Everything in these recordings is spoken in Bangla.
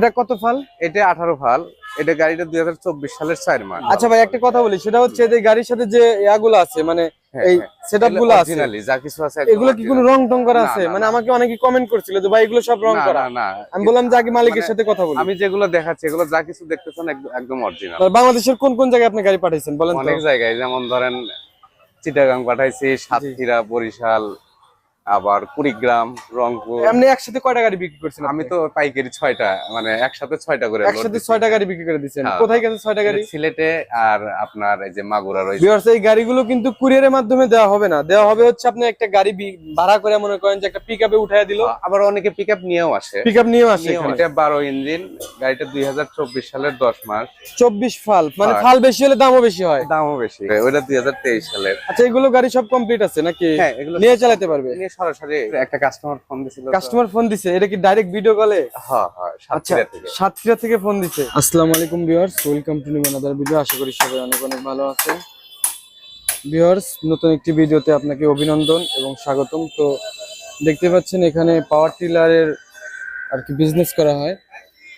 এটা কত ফাল? এটা আঠারো ফাল। এটা গাড়িটা দুই হাজার চব্বিশ সালের চার মাস। আচ্ছা ভাই একটা কথা বলি সেটা হচ্ছে যে গাড়ির সাথে যে ইয়াগুলো আছে মানে হ্যাঁ, এই হ্যাঁ। সেটআপগুলো আছে যা কিছু আছে এগুলো কি কোনো রং টং করা আছে? মানে আমাকে অনেকে কমেন্ট করছিল যে ভাই এগুলো সব রং করা। না। আমি বললাম যে আগে মালিকের মানে সাথে কথা বলি। আমি যেগুলো দেখাচ্ছি এগুলো যা কিছু দেখতেছেন একদম- অরিজিনাল বাংলাদেশের কোন কোন জায়গায় আপনি গাড়ি পাঠাইছেন বলেন অনেক জায়গায় যেমন ধরেন চিটাগাং পাঠাইছি সাতক্ষীরা বরিশাল আবার কুড়িগ্রাম রংপুর। এমনি একসাথে কয়টা গাড়ি বিক্রি করছেন আমি তো পাইকারি ছয়টা মানে একসাথে ছয়টা করে একসাথে ছয়টা গাড়ি বিক্রি করে দিচ্ছেন। হ্যাঁ। কোথায় গেছে ছয়টা গাড়ি? সিলেটে আর আপনার এই যে মাগুরা রয়েছে। এই গাড়িগুলো কিন্তু কুরিয়ারের মাধ্যমে দেওয়া হবে না। দেওয়া হবে হচ্ছে আপনি একটা গাড়ি ভাড়া করে মনে করেন যে একটা পিকআপে উঠায় দিল। আবার অনেকে পিক আপ নিয়েও আসে। পিকআপ নিয়েও আসে এটা বারো ইঞ্জিন গাড়িটা দুই হাজার চব্বিশ সালের দশ মাস। চব্বিশ ফাল। মানে ফাল বেশি হলে দামও বেশি হয়। দামও বেশি। ওইটা দুই হাজার তেইশ সালের। আচ্ছা এগুলো গাড়ি সব কমপ্লিট আছে নাকি? হ্যাঁ এগুলো নিয়ে চালাতে পারবে? সরাসরি একটা কাস্টমার ফোন দিছিল কাস্টমার ফোন দিছে এটা কি ডাইরেক্ট ভিডিও কলে হ্যাঁ হ্যাঁ আচ্ছা সাতক্ষীরা থেকে। সাতক্ষীরা থেকে ফোন দিছে। আসসালামু আলাইকুম viewers welcome to new another video আশা করি সবাই অনেক অনেক ভালো আছেন ভিউয়ার্স নতুন একটি ভিডিওতে আপনাকে অভিনন্দন এবং স্বাগতম। তো দেখতে পাচ্ছেন এখানে পাওয়ার টিলারের আর কি বিজনেস করা হয়।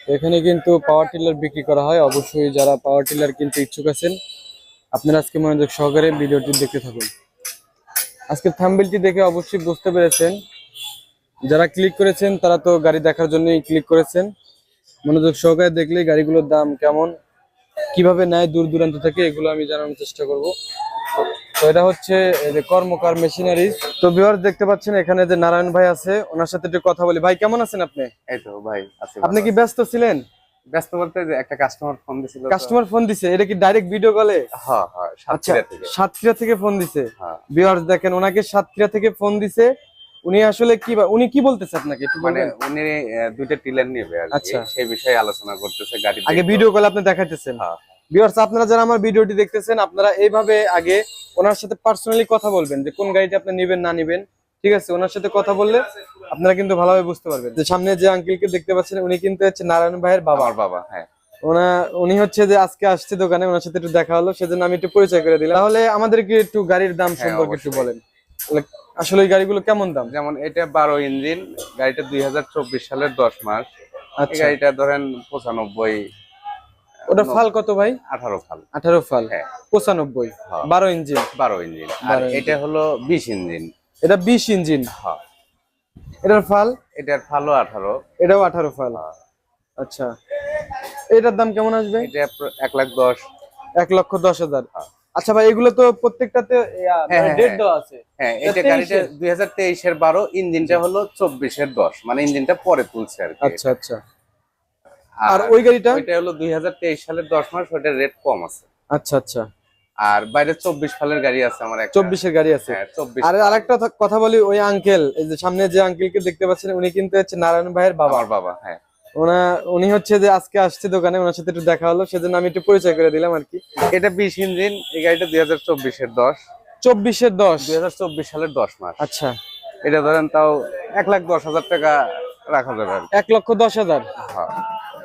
তো এখানে কিন্তু পাওয়ার টিলার বিক্রি করা হয়। অবশ্যই যারা পাওয়ার টিলার কিনতে ইচ্ছুক আছেন আপনারা আজকে মনোযোগ সহকারে ভিডিওটি দেখতে থাকুন। আজকের থাম্বেলটি দেখে অবশ্যই বুঝতে পেরেছেন। যারা ক্লিক করেছেন তারা তো গাড়ি দেখার জন্যই ক্লিক করেছেন। মনোযোগ সহকারে দেখলে গাড়িগুলোর দাম কেমন কীভাবে নেয় দূর দূরান্ত থেকে এগুলো আমি জানানোর চেষ্টা করব। তো এটা হচ্ছে কর্মকার মেশিনারিজ তো ভিউয়ার্স দেখতে পাচ্ছেন এখানে যে নারায়ণ ভাই আছে ওনার সাথে একটু কথা বলি। ভাই কেমন আছেন আপনি? এই তো ভাই আপনি কি ব্যস্ত ছিলেন? ব্যস্ত বলতে যে একটা কাস্টমার ফোন দিছিল কাস্টমার ফোন দিছে এটা কি ডাইরেক্ট ভিডিও কলে হ্যাঁ হ্যাঁ আচ্ছা সাতক্ষীরা থেকে। সাতক্ষীরা থেকে ফোন দিছে। হ্যাঁ। ভিউয়ার্স দেখেন ওনাকে সাতক্ষীরা থেকে ফোন দিছে। উনি আসলে কি উনি কি বলতেছে আপনাকে একটু মানে উনি দুইটা টিলার নেবে আচ্ছা। সেই বিষয়ে আলোচনা করতেছে গাড়ি আগে ভিডিও কলে আপনি দেখাইতেছেন। হ্যাঁ। ভিউয়ার্স আপনারা যারা আমার ভিডিওটি দেখতেছেন আপনারা এইভাবে আগে ওনার সাথে পার্সোনালি কথা বলবেন যে কোন গাড়িটা আপনি নেবেন না নেবেন। ঠিক আছে ওনার সাথে কথা বললে আপনারা কিন্তু ভালোভাবে বুঝতে পারবেন। যে সামনে যে আঙ্কেলকে দেখতে পাচ্ছেন উনি কিন্তু হচ্ছে নারায়ণ ভাইয়ের বাবা। আমার বাবা হ্যাঁ। ওনা উনি হচ্ছে যে আজকে আসছে দোকানে ওনার সাথে একটু দেখা হলো সেজন্য আমি একটু পরিচয় করে দিলাম। তাহলে আমাদেরকে একটু গাড়ির দাম হ্যাঁ, সম্পর্কে একটু বলেন। আসলে এই গাড়িগুলো কেমন দাম? যেমন এটা বারো ইঞ্জিন গাড়িটা দুই হাজার চব্বিশ সালের দশ মাস। আচ্ছা। গাড়িটা ধরেন পঁচানব্বই ওটা ফাল কত ভাই? আঠারো ফাল। আঠারো ফাল। হ্যাঁ। পঁচানব্বই। হ্যাঁ। বারো ইঞ্জিন। বারো ইঞ্জিন। আর 12 ইঞ্জিন। এটা হলো বিশ ইঞ্জিন। এটা বিশ ইঞ্জিন। হ্যাঁ। এটার ফাল? এটার ফালো আঠারো। এটাও আঠারো ফাল। আচ্ছা। এটার দাম কেমন আসবে? এটা প্র- এক লাখ দশ। এক লক্ষ দশ হাজার। হ্যাঁ। আচ্ছা ভাই এগুলো তো প্রত্যেকটাতে হ্যাঁ, হ্যাঁ, ডেট হ্যাঁ। দেওয়া আছে। হ্যাঁ এটা এটা গাড়িটা 23 দুই হাজার তেইশের বারো ইঞ্জিনটা হলো চব্বিশের দশ। মানে ইঞ্জিনটা পরে তুলছে আর কি। আচ্ছা আচ্ছা। আর ওই গাড়িটা? ওইটা হলো দুই হাজার তেইশ সালের দশ মাস ওইটার রেট কম আছে। আচ্ছা আচ্ছা। আর বাইরে চব্বিশ সালের গাড়ি আছে আমার চব্বিশের গাড়ি আছে। হ্যাঁ আর আরেকটা কথা বলি ওই আঙ্কেল এই যে সামনে যে আঙ্কেলকে দেখতে পাচ্ছেন উনি কিন্তু হচ্ছে নারায়ণ ভাইয়ের বাবা। আমার বাবা হ্যাঁ। ওনা উনি হচ্ছে যে আজকে আসছে দোকানে ওনার সাথে একটু দেখা হলো সেজন্য আমি একটু পরিচয় করে দিলাম আর কি। এটা বিশ ইঞ্জিন এই গাড়িটা দুই হাজার চব্বিশের দশ। চব্বিশের দশ। দুই হাজার চব্বিশ সালের দশ মাস। আচ্ছা। এটা ধরেন তাও এক লাখ দশ হাজার টাকা রাখা যাবে আর কি। এক লক্ষ দশ হাজার। হ্যাঁ।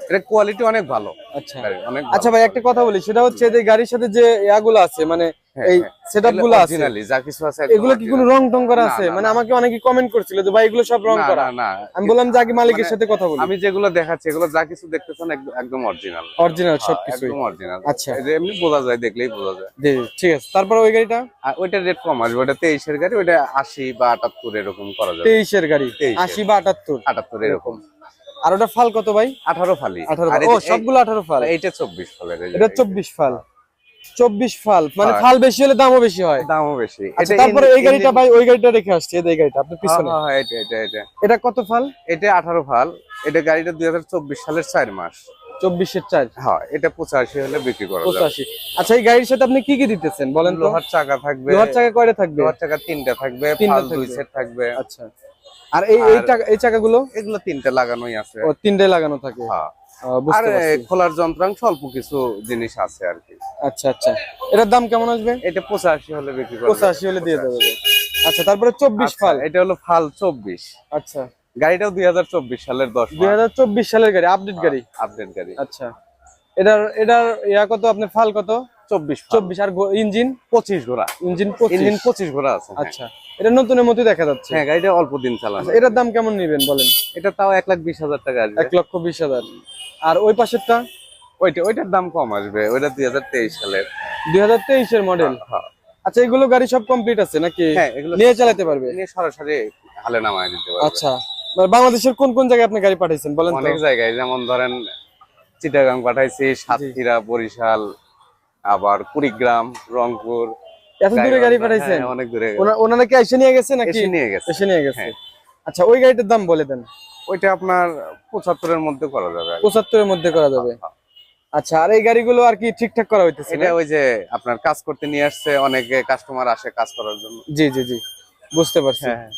এটা কোয়ালিটি অনেক ভালো। আচ্ছা। গাড়ির, অনেক আচ্ছা ভাই একটা কথা বলি সেটা হচ্ছে যে গাড়ির সাথে যে ইয়াগুলো আছে মানে এই সেটআপগুলো আছে। অরিজিনালি যা কিছু আছে এগুলো কি কোনো রং টং করা আছে? মানে আমাকে অনেকে কমেন্ট করছিল যে ভাই এগুলো সব রং করা। না। আমি বললাম যে আগে মালিকের মানে সাথে কথা বলি। আমি যেগুলো দেখাচ্ছি এগুলো যা কিছু দেখতেছেন একদম- অরিজিনাল অরিজিনাল সবকিছুই একদম অরিজিনাল আচ্ছা। এই যে এমনি বোঝা যায় দেখলেই বোঝা যায়। জি ঠিক আছে। তারপর ওই গাড়িটা? আর ওইটার রেট কম আসবে। ওটা তেইশের গাড়ি ওইটা আশি বা আটাত্তর এরকম করা যাবে। তেইশের গাড়ি 23 আশি বা আটাত্তর। আটাত্তর এরকম। আর ওটা ফাল কত ভাই? আঠারো ফালি আঠারো আর ও এই সবগুলো আঠারো ফাল। এইটা চব্বিশ ফালের এটা চব্বিশ ফাল। চব্বিশ ফাল মানে। ফাল। বেশি হলে দামও বেশি হয়। দামও বেশি। আচ্ছা তারপরে এই গাড়িটা ভাই ওই গাড়িটা রেখে আসছে এই গাড়িটা আপনার হ্যাঁ, পিছনে। হ্যাঁ, হ্যাঁ, এটা এটা এটা। এটা কত ফাল? এটা আঠারো ফাল। এটা গাড়িটা দুই হাজার চব্বিশ সালের চার মাস। চব্বিশের চার। হ্যাঁ এটা পঁচাশি হলে বিক্রি করা পঁচাশি। আচ্ছা এই গাড়ির সাথে আপনি কি কি দিতেছেন বলেন লোহার চাকা থাকবে। লোহার চাকা কয়টা থাকবে? লোহার চাকা তিনটা থাকবে দুই। সেট থাকবে। আচ্ছা। আর এই এই চাকা এই চাকাগুলো? এগুলো তিনটা লাগানোই আছে। ও তিনটায় লাগানো থাকে। হ্যাঁ। আর খোলার যন্ত্রাংশ অল্প কিছু জিনিস আছে আর কি। আচ্ছা আচ্ছা। এটার দাম কেমন আসবে? এটা পঁচাশি হলে বিক্রি করবে। পঁচাশি হলে দিয়ে দেবে। আচ্ছা তারপরে চব্বিশ আচ্ছা, ফাল। এটা হলো ফাল চব্বিশ। আচ্ছা। গাড়িটাও দুই হাজার চব্বিশ সালের দশ দুই হাজার চব্বিশ সালের গাড়ি আপডেট গাড়ি। আপডেট গাড়ি। আচ্ছা। এটার এটার ইয়া কত? আপনার ফাল কত? চব্বিশ চব্বিশ আর ইঞ্জিন পঁচিশ ঘোড়া ইঞ্জিন ইঞ্জিন পঁচিশ ঘোড়া আছে হ্যাঁ। আচ্ছা এটা নতুনের মতোই দেখা যাচ্ছে। হ্যাঁ গাড়িটা অল্প দিন চালানো। আচ্ছা, এটার দাম কেমন নেবেন বলেন? এটা তাও এক লাখ বিশ হাজার টাকা এক লক্ষ বিশ হাজার। আর ওই পাশেরটা? ওইটা ওইটার দাম কম আসবে ওইটা দুই হাজার তেইশ সালের। দুই হাজার তেইশের মডেল হ্যাঁ। আচ্ছা এগুলো গাড়ি সব কমপ্লিট আছে নাকি? হ্যাঁ এগুলো নিয়ে চালাতে পারবে? নিয়ে সরাসরি হালে নামায় দিতে পারবে। আচ্ছা মানে বাংলাদেশের কোন কোন জায়গায় আপনি গাড়ি পাঠাইছেন বলেন অনেক জায়গায় যেমন ধরেন চিটাগাং পাঠাইছি সাতক্ষীরা বরিশাল আবার কুড়িগ্রাম রংপুর এত দূরে গাড়ি পাঠাইছেন? হ্যাঁ, অনেক দূরে। ওনারা কি এসে নিয়ে গেছে নাকি? এসে নিয়ে গেছে। এসে নিয়ে গেছে। হ্যাঁ। আচ্ছা ওই গাড়িটার দাম বলে দেন। ওইটা আপনার পঁচাত্তরের মধ্যে করা যাবে পঁচাত্তরের মধ্যে করা যাবে। আচ্ছা আর এই গাড়িগুলো আর কি ঠিকঠাক করা হইতেছে এটা? ওই যে আপনার কাজ করতে নিয়ে আসছে অনেকে কাস্টমার আসে কাজ করার জন্য। জি জি জি। বুঝতে পারছি। হ্যাঁ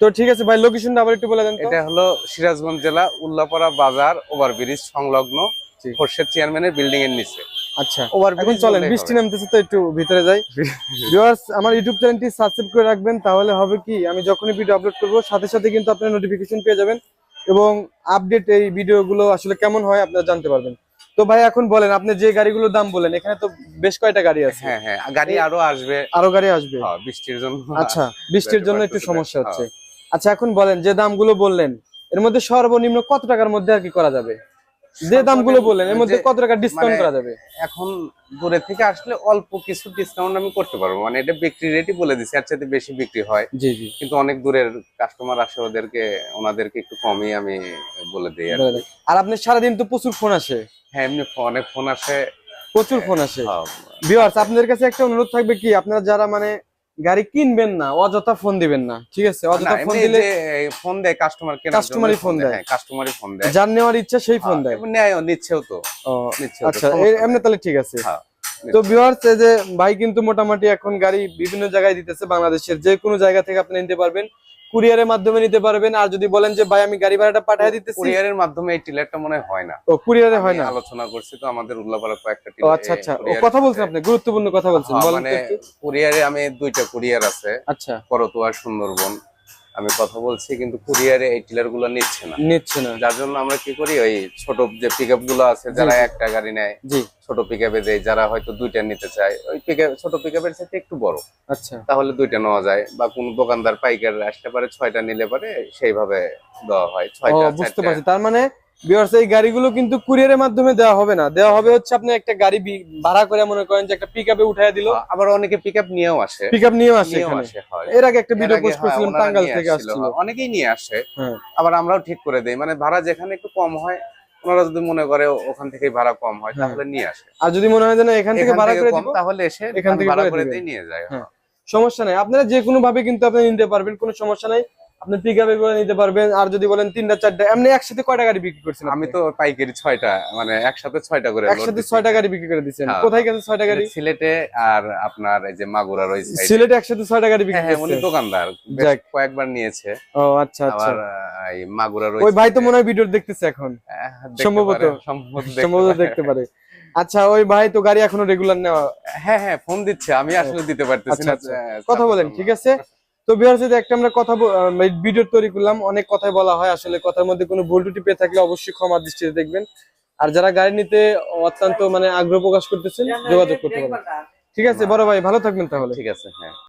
তো ঠিক আছে ভাই লোকেশনটা আবার একটু বলে দেন এটা হলো সিরাজগঞ্জ জেলা উল্লাপাড়া বাজার ওভারব্রিজ সংলগ্ন। খোরশেদ চেয়ারম্যানের বিল্ডিং এর নিচে। আচ্ছা। এখন চলেন বৃষ্টি নামতেছে তো একটু ভিতরে যাই। ভিউয়ার্স আমার ইউটিউব চ্যানেলটি সাবস্ক্রাইব করে রাখবেন তাহলে হবে কি আমি যখনই ভিডিও আপলোড করব সাথে সাথে কিন্তু আপনারা নোটিফিকেশন পেয়ে যাবেন এবং আপডেট এই ভিডিওগুলো আসলে কেমন হয় আপনারা জানতে পারবেন। তো ভাই এখন বলেন আপনি যে গাড়িগুলোর দাম বলেন এখানে তো বেশ কয়টা গাড়ি আছে? হ্যাঁ হ্যাঁ গাড়ি আরও আসবে। আরও গাড়ি আসবে? হ্যাঁ, বৃষ্টির জন্য। আচ্ছা বৃষ্টির জন্য একটু সমস্যা হচ্ছে। আচ্ছা এখন বলেন যে দামগুলো বললেন এর মধ্যে সর্বনিম্ন কত টাকার মধ্যে আর কি করা যাবে? যে দামগুলো বললেন এর মধ্যে কত টাকা ডিসকাউন্ট মানে- করা যাবে? এখন দূরে থেকে আসলে অল্প কিছু ডিসকাউন্ট আমি করতে পারব। মানে এটা বিক্রি রেটই বলে দিছি আর চাইতে বেশি বিক্রি হয়। জি জি। কিন্তু অনেক দূরের কাস্টমার আসে ওদেরকে ওনাদেরকে একটু কমই আমি বলে দিই আর আপনি। সারাদিন তো প্রচুর ফোন আসে। হ্যাঁ এমনি অনেক ফোন আসে। প্রচুর ফোন আসে। হ্যাঁ, ভিউয়ার্স আপনাদের কাছে একটা অনুরোধ থাকবে কি? আপনারা যারা মানে গাড়ি কিনবেন না অযথা ফোন দিবেন না ঠিক আছে? অযথা ফোন দিলে ফোন দেয় কাস্টমার কেন Customer-ই ফোন দেয়। হ্যাঁ কাস্টমারই ফোন দেয়। যার নেওয়ার ইচ্ছা সেই ফোন দেয়। নিচ্ছেও তো। ও, নিচ্ছেও আচ্ছা। এমনি তাহলে ঠিক আছে। হ্যাঁ, তো ভিউয়ার্স এই যে ভাই কিন্তু মোটামুটি এখন গাড়ি বিভিন্ন জায়গায় দিতেছে বাংলাদেশের। যে কোনো জায়গা থেকে আপনি নিতে পারবেন। কুরিয়ারের মাধ্যমে নিতে পারবেন। আর যদি বলেন যে ভাই আমি গাড়ি ভাড়াটা পাঠিয়ে দিতেছি। কুরিয়ারের মাধ্যমে এই টিলারটা মনে হয় না। ও কুরিয়ারে হয় না? আলোচনা করছি তো আমাদের উল্লাপাড়া কয়েকটা টিলার আচ্ছা আচ্ছা। ও কথা বলছেন আপনি গুরুত্বপূর্ণ কথা বলছেন। হ্যাঁ, বলেন মানে কুরিয়ারে আমি দুইটা কুরিয়ার আছে। আচ্ছা। করতোয়া সুন্দরবন। আমি কথা বলছি কিন্তু কুরিয়ারে এই টিলারগুলো নিচ্ছে না। নিচ্ছে না। যার জন্য আমরা কি করি ওই ছোট যে পিকগুলো আছে যারা একটা গাড়ি নেয় জি। ছোট পিক আপে দেয় যারা হয়তো দুইটা নিতে চায় ওই পিক ছোট পিক আপের সাথে একটু বড়। আচ্ছা। তাহলে দুইটা নেওয়া যায় বা কোন দোকানদার পাইকার আসতে পারে ছয়টা নিলে পারে সেইভাবে দেওয়া হয় ছয়টা বুঝতে পারছি। তার মানে ভিউয়ার্স এই গাড়িগুলো কিন্তু কুরিয়ারের মাধ্যমে দেওয়া হবে না। দেওয়া হবে হচ্ছে আপনি একটা গাড়ি ভাড়া করে মনে করেন যে একটা পিকআপে উঠায় দিল। আবার অনেকে নিয়েও আসে। পিকআপ নিয়েও আসে এর আগে একটা ভিডিও পোস্ট করেছিলাম থেকে আসছিল। অনেকেই নিয়ে আসে হ্যাঁ। আবার আমরাও ঠিক করে দেই। মানে ভাড়া যেখানে একটু কম হয় ওনারা যদি মনে করে ওখান থেকে ভাড়া কম হয় হ্যাঁ। তাহলে নিয়ে আসে। আর যদি মনে হয় যে না এখান থেকে ভাড়া করে দিব তাহলে এসে এখান থেকে ভাড়া করে করে দিয়ে নিয়ে যায় হ্যাঁ। সমস্যা নাই। আপনারা যে কোনো ভাবে কিন্তু আপনি নিতে পারবেন কোনো সমস্যা নাই। আপনি পিকআপে করে নিতে পারবেন আর যদি বলেন তিনটা চারটা এমনি একসাথে কয়টা গাড়ি বিক্রি করছেন আমি তো পাইকারি ছয়টা মানে একসাথে ছয়টা করে একসাথে ছয়টা গাড়ি বিক্রি করে দিচ্ছেন। হ্যাঁ। কোথায় গেছে ছয়টা গাড়ি? সিলেটে আর আপনার এই যে মাগুরার ওই সিলেটে একসাথে ছয়টা গাড়ি হ্যাঁ বিক্রি হ্যাঁ উনি দোকানদার কয়েকবার নিয়েছে। ও আচ্ছা আচ্ছা। এই মাগুরার ওই ভাই তো মনে হয় ভিডিও দেখতেছে এখন। সম্ভবত। সম্ভবত দেখতে পারে। আচ্ছা ওই ভাই তো গাড়ি এখনও রেগুলার নেওয়া হ্যাঁ হ্যাঁ ফোন দিচ্ছে আমি আসলে দিতে পারতেছি আচ্ছা, না আচ্ছা। কথা বলেন ঠিক আছে? তো বিহার যদি একটা আমরা কথা ভিডিও তৈরি করলাম অনেক কথাই বলা হয় আসলে কথার মধ্যে কোনো ভুল টুটি পেয়ে থাকলে অবশ্যই ক্ষমা দৃষ্টিতে দেখবেন। আর যারা গাড়ি নিতে অত্যন্ত মানে আগ্রহ প্রকাশ করতেছেন যোগাযোগ করতে পারেন ঠিক আছে বড় ভাই ভালো থাকবেন তাহলে। ঠিক আছে হ্যাঁ।